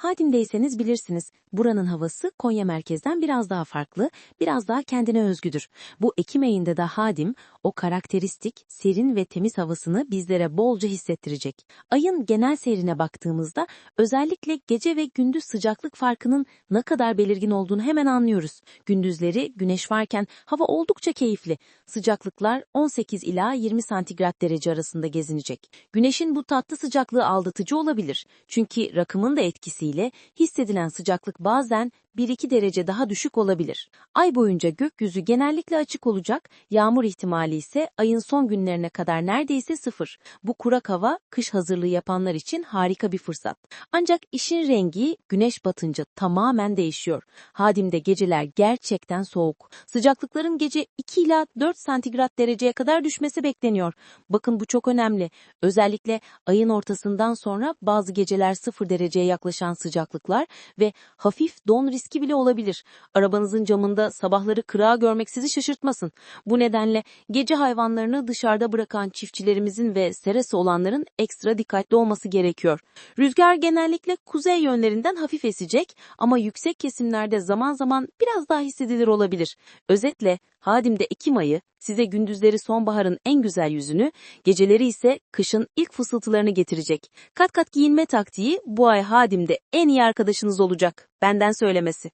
Hadim'deyseniz bilirsiniz, buranın havası Konya merkezden biraz daha farklı, biraz daha kendine özgüdür. Bu Ekim ayında da Hadim, o karakteristik, serin ve temiz havasını bizlere bolca hissettirecek. Ayın genel seyrine baktığımızda, özellikle gece ve gündüz sıcaklık farkının ne kadar belirgin olduğunu hemen anlıyoruz. Gündüzleri güneş varken hava oldukça keyifli. Sıcaklıklar 18 ila 20 santigrat derece arasında gezinecek. Güneşin bu tatlı sıcaklığı aldatıcı olabilir. Çünkü rakımın da etkisiyle hissedilen sıcaklık bazen 1-2 derece daha düşük olabilir. Ay boyunca gökyüzü genellikle açık olacak, yağmur ihtimali ise ayın son günlerine kadar neredeyse sıfır. Bu kurak hava kış hazırlığı yapanlar için harika bir fırsat. Ancak işin rengi güneş batınca tamamen değişiyor. Hadim'de geceler gerçekten soğuk. Sıcaklıkların gece 2 ila 4 santigrat dereceye kadar düşmesi bekleniyor. Bakın bu çok önemli. Özellikle ayın ortasından sonra bazı geceler 0 dereceye yaklaşan sıcaklıklar ve hafif don riski bile olabilir. Arabanızın camında sabahları kırağı görmek sizi şaşırtmasın. Bu nedenle gece hayvanlarını dışarıda bırakan çiftçilerimizin ve serası olanların ekstra dikkatli olması gerekiyor. Rüzgar genellikle kuzey yönlerinden hafif esecek ama yüksek kesimlerde zaman zaman biraz daha hissedilir olabilir. Özetle Hadim'de Ekim ayı size gündüzleri sonbaharın en güzel yüzünü, geceleri ise kışın ilk fısıltılarını getirecek. Kat kat giyinme taktiği bu ay Hadim'de en iyi arkadaşınız olacak. Benden söylemesi.